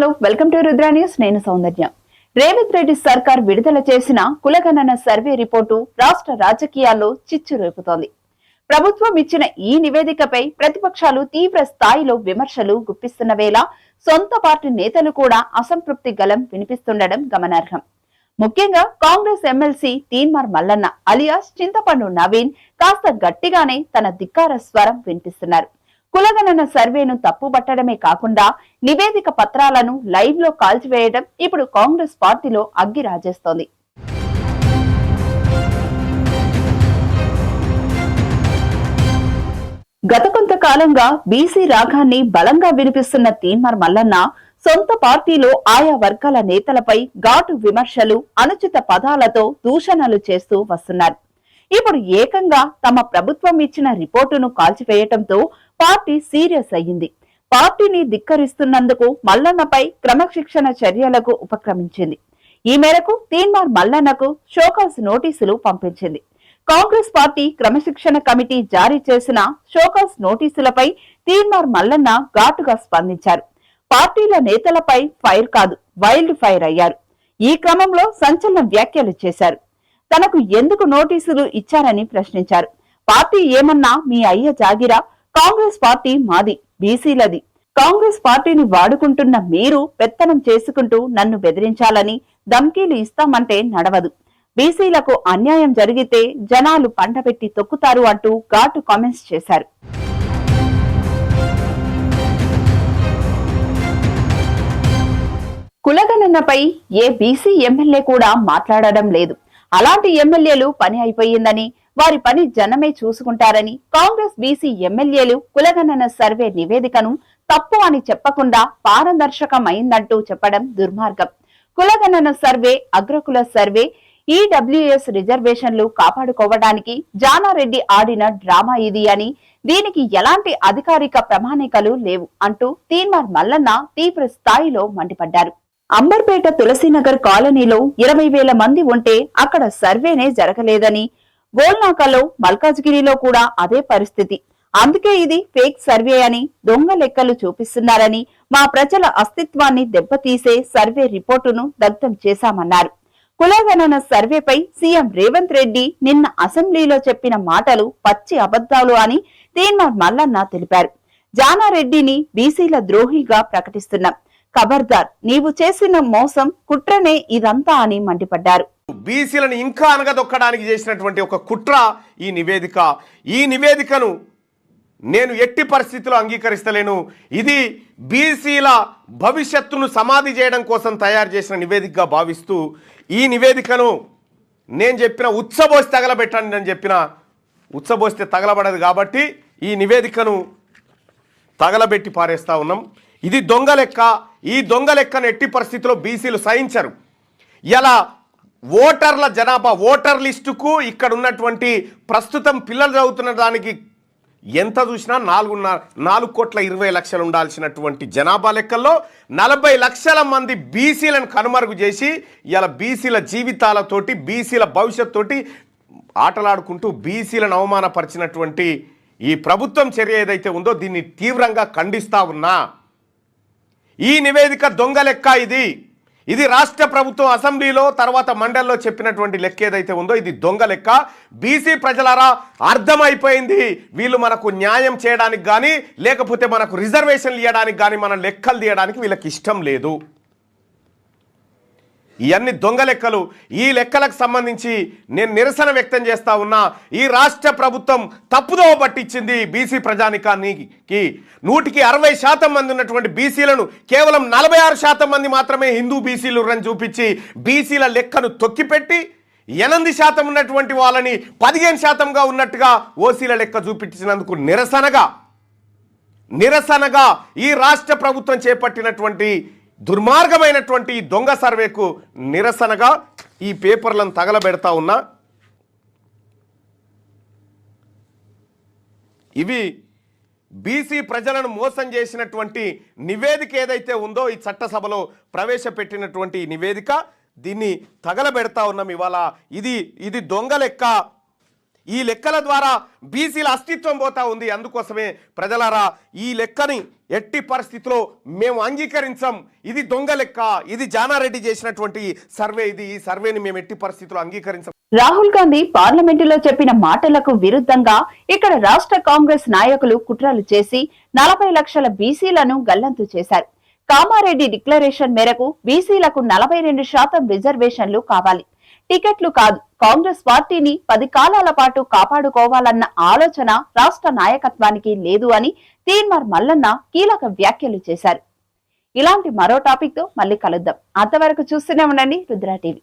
Hello welcome to Rudra news. నేను సౌందర్య. రేవంత్ రెడ్డి సర్కార్ విడుదల చేసిన కులగణన సర్వే రిపోర్టు రాష్ట్ర రాజకీయాల్లో చిచ్చు రేపుతోంది. ప్రభుత్వం ఇచ్చిన ఈ నివేదికపై ప్రతిపక్షాలు తీవ్ర స్థాయిలో విమర్శలు గుప్పిస్తున్న వేళ సొంత పార్టీ నేతలు కూడా అసంతృప్తి గలం వినిపిస్తుండడం గమనార్హం. ముఖ్యంగా కాంగ్రెస్ ఎమ్మెల్సీ తీన్మార్ మల్లన్న అలియాస్ చింతపండు నవీన్ కాస్త గట్టిగానే తన ధిక్కార స్వరం వినిపిస్తున్నారు. కులగణన సర్వేను తప్పుబట్టడమే కాకుండా నివేదిక పత్రాలను లైవ్లో కాల్చివేయడం ఇప్పుడు కాంగ్రెస్ పార్టీలో అగ్గి రాజేస్తోంది. గత కొంతకాలంగా బీసీ రాగాన్ని బలంగా వినిపిస్తున్న తీన్మార్ మల్లన్న సొంత పార్టీలో ఆయా వర్గాల నేతలపై ఘాటు విమర్శలు అనుచిత పదాలతో దూషణలు చేస్తూ వస్తున్నారు. ఇప్పుడు ఏకంగా తమ ప్రభుత్వం ఇచ్చిన రిపోర్టును కాల్చివేయటంతో పార్టీ సీరియస్ అయ్యింది. పార్టీని ధిక్కరిస్తున్నందుకు మల్లన్నపై క్రమశిక్షణ చర్యలకు ఉపక్రమించింది. ఈ మేరకు తీన్మార్ మల్లన్నకు షోకాస్ నోటీసులు పంపించింది. కాంగ్రెస్ పార్టీ క్రమశిక్షణ కమిటీ జారీ చేసిన షోకాస్ నోటీసులపై తీన్మార్ మల్లన్న ఘాటుగా స్పందించారు. పార్టీల నేతలపై ఫైర్ కాదు వైల్డ్ ఫైర్ అయ్యారు. ఈ క్రమంలో సంచలన వ్యాఖ్యలు చేశారు. తనకు ఎందుకు నోటీసులు ఇచ్చారని ప్రశ్నించారు. పార్టీ ఏమన్నా మీ అయ్య జాగిరా? కాంగ్రెస్ పార్టీ మాది బీసీలది. కాంగ్రెస్ పార్టీని వాడుకుంటున్న మీరు పెత్తనం చేసుకుంటూ నన్ను బెదిరించాలని ధమ్కీలు ఇస్తామంటే నడవదు. బీసీలకు అన్యాయం జరిగితే జనాలు పండబెట్టి తొక్కుతారు అంటూ ఘాటు కామెంట్స్ చేశారు. కులగణనపై ఏ బీసీ ఎమ్మెల్యే కూడా మాట్లాడడం లేదు. అలాంటి ఎమ్మెల్యేలు పని అయిపోయిందని వారి పని జనమే చూసుకుంటారని కాంగ్రెస్ బీసీ ఎమ్మెల్యేలు కులగణన సర్వే నివేదికను తప్పు అని చెప్పకుండా పారదర్శకమైందంటూ చెప్పడం దుర్మార్గం. కులగణన సర్వే అగ్రకుల సర్వే ఈడబ్ల్యూఎస్ రిజర్వేషన్లు కాపాడుకోవడానికి జానారెడ్డి ఆడిన డ్రామా ఇది అని దీనికి ఎలాంటి అధికారిక ప్రమాణికలు లేవు అంటూ తీన్మార్ మల్లన్న తీవ్ర స్థాయిలో మండిపడ్డారు. అంబర్పేట తులసీనగర్ కాలనీలో ఇరవై వేల మంది ఉంటే అక్కడ సర్వేనే జరగలేదని. గోల్నాకలో మల్కాజ్గిరిలో కూడా అదే పరిస్థితి. అందుకే ఇది ఫేక్ సర్వే అని దొంగ లెక్కలు చూపిస్తున్నారని మా ప్రజల అస్తిత్వాన్ని దెబ్బతీసే సర్వే రిపోర్టును దగ్ధం చేశామన్నారు. కులగణన సర్వేపై సీఎం రేవంత్ రెడ్డి నిన్న అసెంబ్లీలో చెప్పిన మాటలు పచ్చి అబద్ధాలు అని తీన్మార్ మల్లన్న తెలిపారు. జానారెడ్డిని బీసీల ద్రోహిగా ప్రకటిస్తున్నాం. ఖబర్దార్ నీవు చేసిన మోసం కుట్రనే ఇదంతా అని మండిపడ్డారు. బీసీలను ఇంకా అనగదొక్కడానికి చేసినటువంటి ఒక కుట్ర ఈ నివేదిక. ఈ నివేదికను నేను ఎట్టి పరిస్థితిలో అంగీకరిస్తలేను. ఇది బీసీల భవిష్యత్తును సమాధి చేయడం కోసం తయారు చేసిన నివేదికగా భావిస్తూ ఈ నివేదికను నేను చెప్పిన ఉత్సబోసి తగలబెట్టండి నేను చెప్పిన ఉత్సబోస్తే తగలబడదు కాబట్టి ఈ నివేదికను తగలబెట్టి పారేస్తా ఉన్నాం. ఇది దొంగ లెక్క. ఈ దొంగ లెక్కను ఎట్టి పరిస్థితిలో బీసీలు సహించరు. ఇలా ఓటర్ల జనాభా ఓటర్ లిస్టుకు ఇక్కడ ఉన్నటువంటి ప్రస్తుతం పిల్లలు చదువుతున్న దానికి ఎంత చూసినా నాలుగున్నర నాలుగు కోట్ల ఇరవై లక్షలు ఉండాల్సినటువంటి జనాభా లెక్కల్లో నలభై లక్షల మంది బీసీలను కనుమరుగు చేసి ఇలా బీసీల జీవితాలతోటి బీసీల భవిష్యత్తు ఆటలాడుకుంటూ బీసీలను అవమానపరిచినటువంటి ఈ ప్రభుత్వం చర్య ఏదైతే ఉందో దీన్ని తీవ్రంగా ఖండిస్తా ఉన్నా. ఈ నివేదిక దొంగ లెక్క ఇది. ఇది రాష్ట్ర ప్రభుత్వం అసెంబ్లీలో తర్వాత మండలిలో చెప్పినటువంటి లెక్క ఏదైతే ఉందో ఇది దొంగ లెక్క. బీసీ ప్రజలారా అర్థమైపోయింది. వీళ్ళు మనకు న్యాయం చేయడానికి కానీ లేకపోతే మనకు రిజర్వేషన్లు ఇవ్వడానికి కానీ మన లెక్కలు తీయడానికి వీళ్ళకి ఇష్టం లేదు. ఇవన్నీ దొంగ లెక్కలు ఈ లెక్కలకు సంబంధించి నేను నిరసన వ్యక్తం చేస్తా ఉన్నా ఈ రాష్ట్ర ప్రభుత్వం తప్పుదోవ పట్టించింది బీసీ ప్రజానికానికి. నూటికి అరవై శాతం మంది ఉన్నటువంటి బీసీలను కేవలం నలభై ఆరు శాతం మంది మాత్రమే హిందూ బీసీలు రని చూపించి బీసీల లెక్కను తొక్కిపెట్టి ఎనిమిది శాతం ఉన్నటువంటి వాళ్ళని పదిహేను శాతంగా ఉన్నట్టుగా ఓసీల లెక్క చూపించినందుకు నిరసనగా నిరసనగా ఈ రాష్ట్ర ప్రభుత్వం చేపట్టినటువంటి దుర్మార్గమైనటువంటి దొంగ సర్వేకు నిరసనగా ఈ పేపర్లను తగలబెడతా ఉన్నా ఇవి బీసీ ప్రజలను మోసం చేసినటువంటి నివేదిక ఏదైతే ఉందో ఈ చట్టసభలో ప్రవేశపెట్టినటువంటి నివేదిక దీన్ని తగలబెడతా ఉన్నాం ఇవాళ. ఇది ఇది దొంగ లెక్క. ఈ లెక్కల ద్వారా బీసీల అస్తిత్వం పోతా ఉంది. అందుకోసమే ప్రజలారా ఈ లెక్కని ఎట్టి పరిస్థితిలో మేము అంగీకరించం. ఇది దొంగ లెక్క. ఇది జానారెడ్డి చేసినటువంటి సర్వే ఇది. ఈ సర్వేని మేము ఎట్టి పరిస్థితిలో అంగీకరించం. రాహుల్ గాంధీ పార్లమెంటులో చెప్పిన మాటలకు విరుద్ధంగా ఇక్కడ రాష్ట్ర కాంగ్రెస్ నాయకులు కుట్రలు చేసి నలభై లక్షల బీసీలను గల్లంతు చేశారు. కామారెడ్డి డిక్లరేషన్ మేరకు బీసీలకు నలభై రెండు శాతం రిజర్వేషన్లు కావాలి. టికెట్లు కాదు. కాంగ్రెస్ పార్టీని పది కాలాల పాటు కాపాడుకోవాలన్న ఆలోచన రాష్ట్ర నాయకత్వానికి లేదు అని తీన్మార్ మల్లన్న కీలక వ్యాఖ్యలు చేశారు. ఇలాంటి మరో టాపిక్తో మళ్ళీ కలుద్దాం. అంతవరకు చూస్తూనే ఉండండి రుద్రా టీవీ.